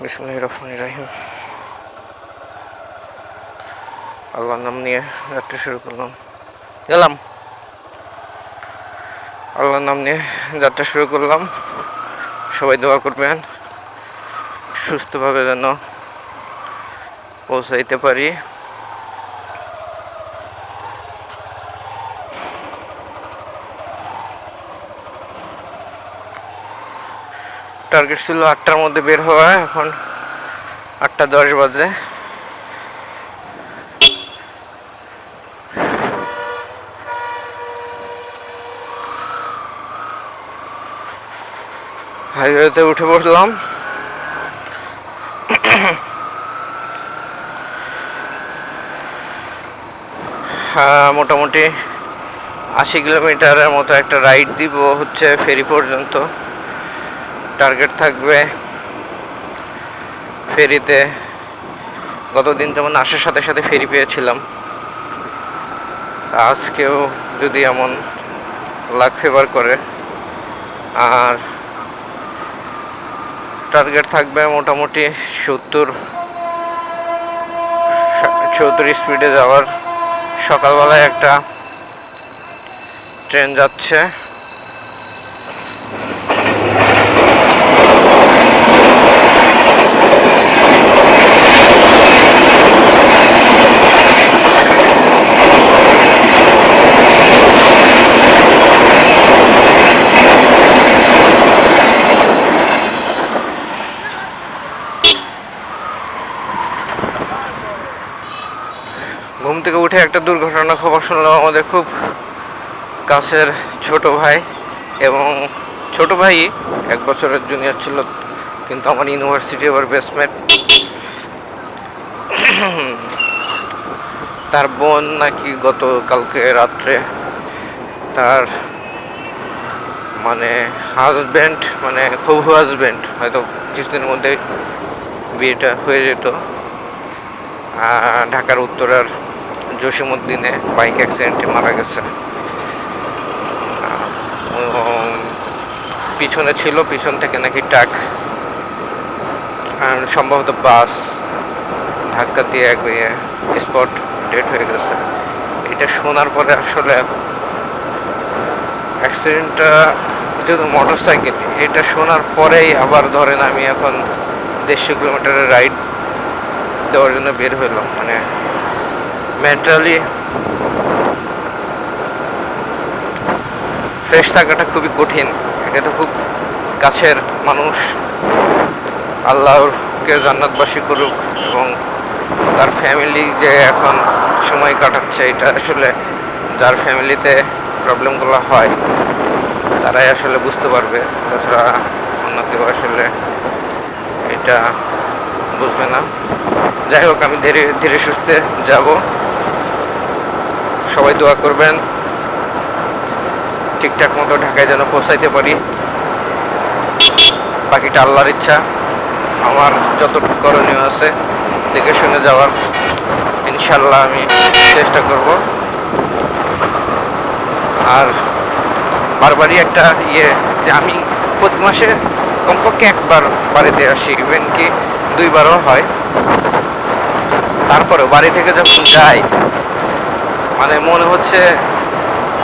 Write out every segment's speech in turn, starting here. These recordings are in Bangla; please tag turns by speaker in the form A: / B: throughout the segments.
A: বিসমুল্লাহ আল্লাহর নাম নিয়ে যাত্রা শুরু করলাম। গেলাম। আল্লাহর নাম নিয়ে যাত্রা শুরু করলাম। সবাই দোয়া করবেন। সুস্থভাবে যেন পৌঁছাইতে পারি। টার্গেট ছিল আটটার মধ্যে বের হওয়া, এখন আটটা দশ বাজে। হাইওয়েতে উঠে বসলাম। মোটামুটি আশি কিলোমিটারের মতো একটা রাইড দিব হচ্ছে ফেরি পর্যন্ত। টার্গেট থাকবে ফেরিতে। গতদিন যেমন আসার সাথে সাথে ফেরি পেয়েছিলাম, আজকেও যদি এমন লাক ফেভার করে। আর টার্গেট থাকবে মোটামুটি সত্তর সত্তর স্পিডে যাওয়ার। সকালবেলায় একটা ট্রেন যাচ্ছে। উঠে একটা দুর্ঘটনা খবর শুনলাম আমাদের খুব কাছের ছোট ভাই এবং ছোট ভাই এক বছরের জুনিয়র ছিল, কিন্তু আমার ইউনিভার্সিটি আবার বেসমেন্ট তার বোন নাকি গত কালকে রাত্রে তার মানে হাজব্যান্ড মানে খুব হাজব্যান্ড হয়তো কিছুদিনের মধ্যে বিয়েটা হয়ে যেত। ঢাকার উত্তরার জসিমুদ্দিনে বাইক অ্যাক্সিডেন্টে মারা গেছে। পিছনে ছিল, পিছন থেকে নাকি ট্রাক, আর সম্ভবত বাস ধাক্কা দিয়ে একবারে স্পট ডেট হয়ে গেছে। এটা শোনার পরে আসলে অ্যাক্সিডেন্টটা যেহেতু মোটর সাইকেল এটা শোনার পরেই আবার ধরেন আমি এখন দেড়শো কিলোমিটারের রাইড দেওয়ার জন্য বের হইলাম মানে মেন্টালি ফ্রেশ থাকাটা খুবই কঠিন। একে তো খুব কাছের মানুষ। আল্লাহকে জান্নাতবাসী করুক এবং তার ফ্যামিলি যে এখন সময় কাটাচ্ছে, এটা আসলে যার ফ্যামিলিতে প্রবলেমগুলো হয়, তারাই আসলে বুঝতে পারবে। তাছাড়া অন্য কেউ আসলে এটা বুঝবে না। যাই হোক, আমি ধীরে ধীরে সুস্থে যাব। সবাই দোয়া করবেন। ঠিকঠাক মতো ঢাকায় যেন পৌঁছাইতে পারি। বাকিটা আল্লাহর ইচ্ছা। আমার যতটুকু করণীয় আছে, দেখে শুনে যাওয়ার ইনশাল্লাহ আমি চেষ্টা করব। আর বারবারই একটা ইয়ে যে আমি প্রতি মাসে কমপক্ষে একবার বাড়িতে আসি ইভেন কি দুইবারও হয়। তারপরেও বাড়ি থেকে যখন যাই মানে মনে হচ্ছে,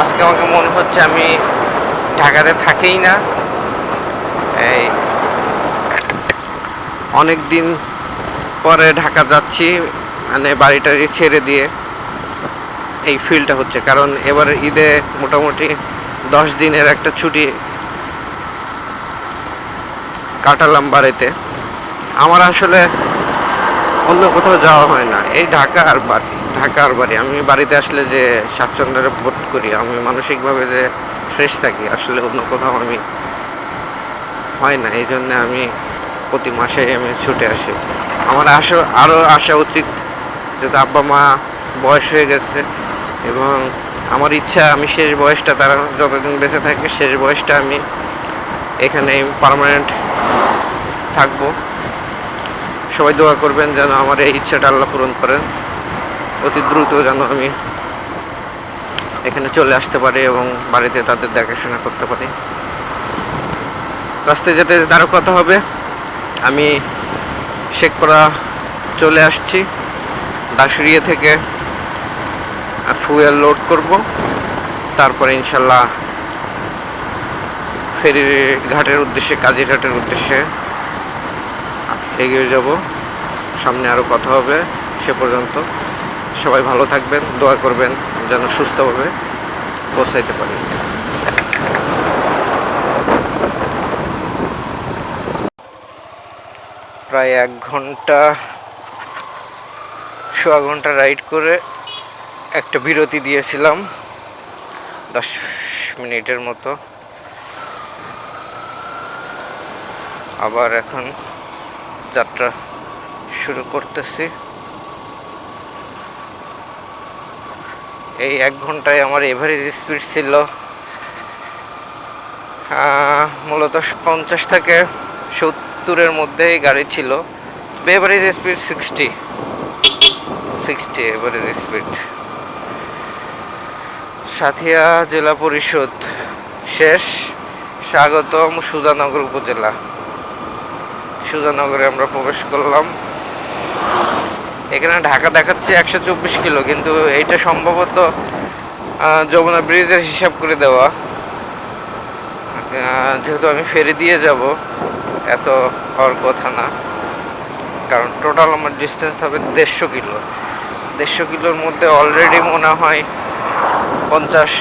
A: আজকে আমাকে মনে হচ্ছে আমি ঢাকাতে থাকেই না। এই অনেক দিন পরে ঢাকা যাচ্ছি মানে বাড়িটারি ছেড়ে দিয়ে এই ফিলটা হচ্ছে। কারণ এবার ঈদে মোটামুটি দশ দিনের একটা ছুটি কাটালাম বাড়িতে। আমার আসলে অন্য কোথাও যাওয়া হয় না। এই ঢাকা আর বাড়ি। ঢাকা আর বাড়ি। আমি বাড়িতে আসলে যে স্বাচ্ছন্দ্যের বোধ করি, আমি মানসিকভাবে যে ফ্রেশ থাকি, আসলে অন্য কোথাও আমি হয় না। এই জন্য আমি প্রতি মাসে আমি ছুটে আসি। আমার আসা আরও আসা উচিত যেহেতু আব্বা মা বয়স হয়ে গেছে এবং আমার ইচ্ছা, আমি শেষ বয়সটা তারা যতদিন বেঁচে থাকে, শেষ বয়সটা আমি এখানে পার্মানেন্ট থাকব। সবাই দোয়া করবেন যেন আমার এই ইচ্ছাটা আল্লাহ পূরণ করেন। অতি দ্রুত যেন আমি এখানে চলে আসতে পারি এবং বাড়িতে তাদের দেখাশোনা করতে পারি। রাস্তায় যেতে আরও কথা হবে। আমি শেখপাড়া চলে আসছি। দাসুরিয়া থেকে ফুয়েল লোড করব। তারপরে ইনশাল্লাহ ফেরি ঘাটের উদ্দেশ্যে কাজিরহাটের উদ্দেশ্যে এগিয়ে যাব। সামনে আরও কথা হবে, সে পর্যন্ত। সবাই ভালো থাকবেন, দোয়া করবেন, যেন সুস্থভাবে পৌঁছাইতে পারি। প্রায় এক ঘণ্টা, সোয়া ঘণ্টা রাইড করে একটা বিরতি দিয়েছিলাম, দশ মিনিটের মতো। আবার এখন যাত্রা শুরু করতেছি। এই এক ঘন্টায় আমার এভারেজ স্পিড ছিল মূলত পঞ্চাশ থেকে সত্তরের মধ্যেই গাড়ি ছিল। Average speed sixty sixty average speed Santhia জেলা পরিষদ শেষ। স্বাগতম সুজানগর উপজেলা। সুজানগরে আমরা প্রবেশ করলাম। এখানে ঢাকা দেখাচ্ছে একশো চব্বিশ কিলো, কিন্তু এইটা সম্ভবত যমুনা ব্রিজের হিসাব করে দেওয়া। যেহেতু আমি ফেরি দিয়ে যাব, এত হওয়ার কথা না। কারণ টোটাল আমার ডিস্টেন্স হবে দেড়শো কিলো। দেড়শো কিলোর মধ্যে অলরেডি মনে হয় পঞ্চাশ,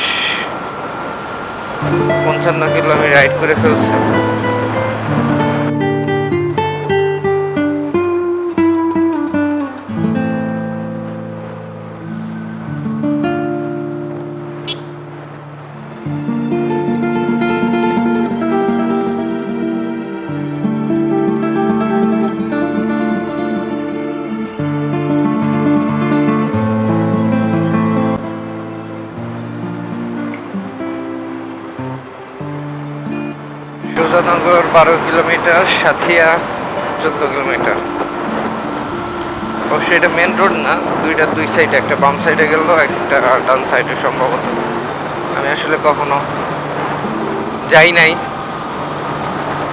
A: পঞ্চান্ন কিলো আমি রাইড করে ফেলছি। সুজানগর বারো কিলোমিটার, সাথিয়া চোদ্দ কিলোমিটার। অবশ্যই এটা মেন রোড না, দুইটা দুই সাইডে একটা বাম সাইডে গেল, একটা ডান সাইডে সম্ভবত। আমি আসলে কখনো যাই নাই।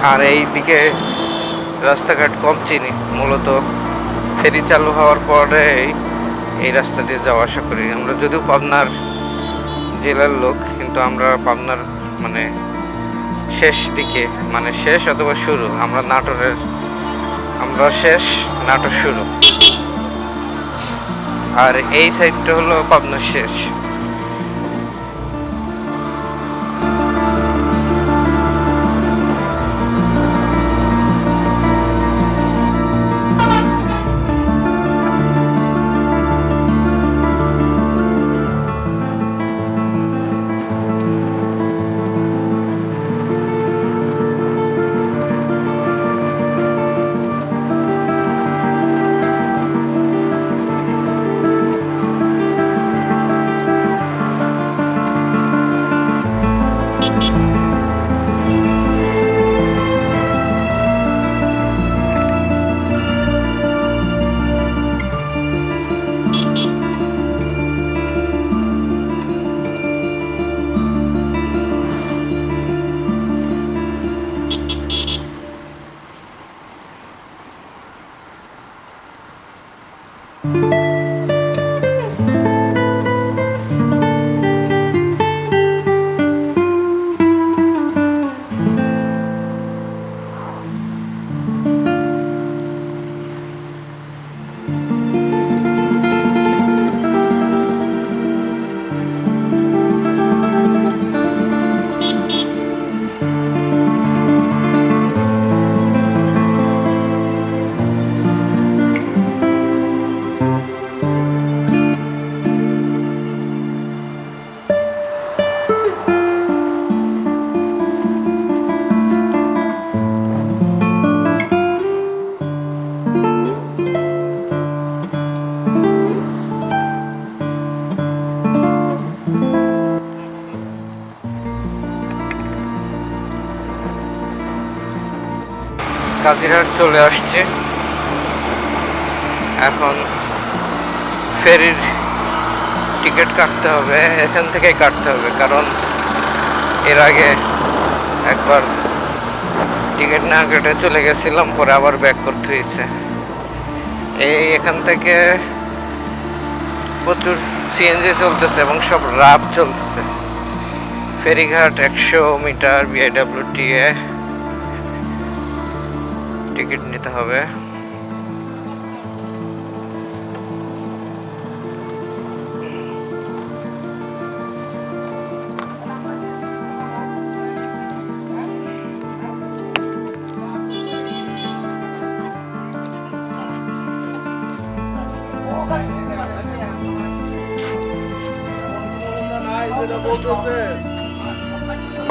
A: আর এই দিকে রাস্তাঘাট কম চিনি, মূলত ফেরি চালু হওয়ার পরে এই রাস্তা দিয়ে যাওয়া আসা করি। আমরা যদিও পাবনার জেলার লোক, কিন্তু আমরা পাবনার মানে শেষ দিকে মানে শেষ অথবা শুরু, আমরা নাটোরের, আমরা শেষ নাটোর শুরু। আর এই সাইডটা হলো পাবনার শেষ। কাজিরহাট চলে আসছে। এখন ফেরির টিকিট কাটতে হবে, এখান থেকেই কাটতে হবে, কারণ এর আগে একবার টিকিট না কেটে চলে গেছিলাম, পরে আবার ব্যাক করতে হয়েছে। এই এখান থেকে প্রচুর সিএনজি চলতেছে এবং সব রাব চলতেছে। ফেরিঘাট একশো মিটার বিআইডব্লিউটিএ টিকিট নিতে হবে।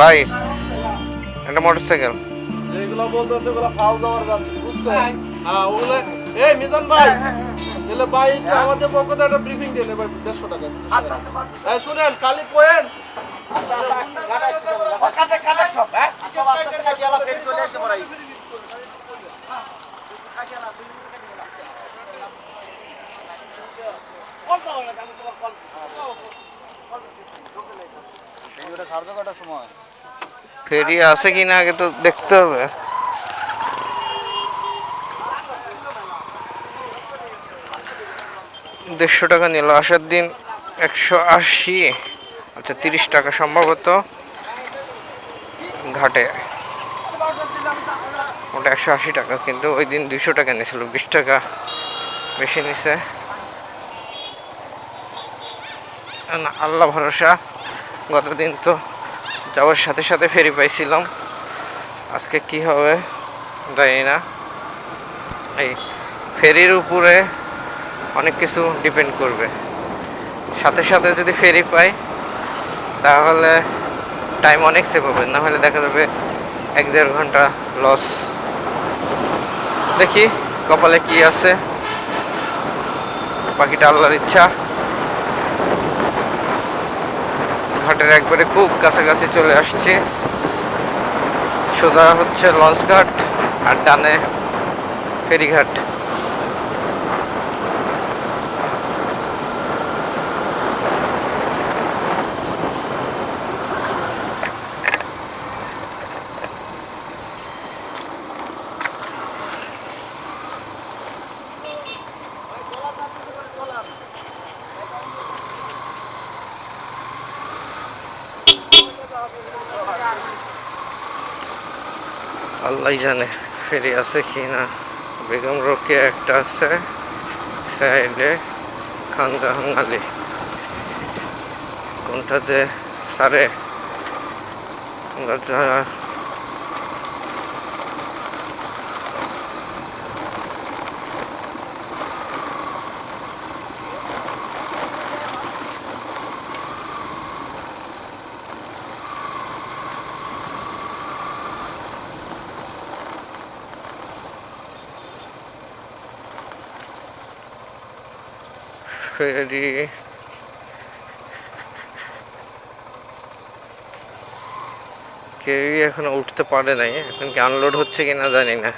A: ভাই একটা মোটরসাইকেল
B: যেগুলো বলতেছে ওগুলো ফাউল দেওয়ার যাচ্ছে বুঝছেন হ্যাঁ। ওগুলো এই মিজান ভাই তাহলে ভাই আমাদের পক্ষ থেকে একটা ব্রিফিং দিন ভাই দেড়শো টাকা। হ্যাঁ শুনেন কালি কোয়েন।
A: ফেরি আছে কিনা আগে তো দেখতে হবে। দেড়শো টাকা নিল। আসার দিন একশো আশি আচ্ছা তিরিশ টাকা সম্ভবত ঘাটে। ওটা একশো আশি টাকা, কিন্তু ওই দিন দুইশো টাকা নিয়েছিল, বিশ টাকা বেশি নিছে। না, আল্লাহ ভরসা, গতদিন তো যাওয়ার সাথে সাথে ফেরি পাইছিলাম। আজকে কি হবে জানি না। এই ফেরির উপরে অনেক কিছু ডিপেন্ড করবে। সাথে সাথে যদি ফেরি পাই, তাহলে টাইম অনেক সেভ হবে। না হলে দেখা যাবে এক দেড় ঘণ্টা লস দেখি কপালে কি আছে। বাকিটা আল্লাহর ইচ্ছা। ঘাটের একবারে খুব কাছাকাছি চলে আসছে। সোজা হচ্ছে লঞ্চ ঘাট আর ডানে ফেরিঘাট। আল্লাহ জানে ফেরি আছে কি না। বেগম রোকে একটা আছে, সাইডে খানগা হাঙ্গালি। কোনটা যে সারে গাছা ফেরি কেউই এখনও উঠতে পারে নাই। এখন কি আনলোড হচ্ছে কিনা জানি না।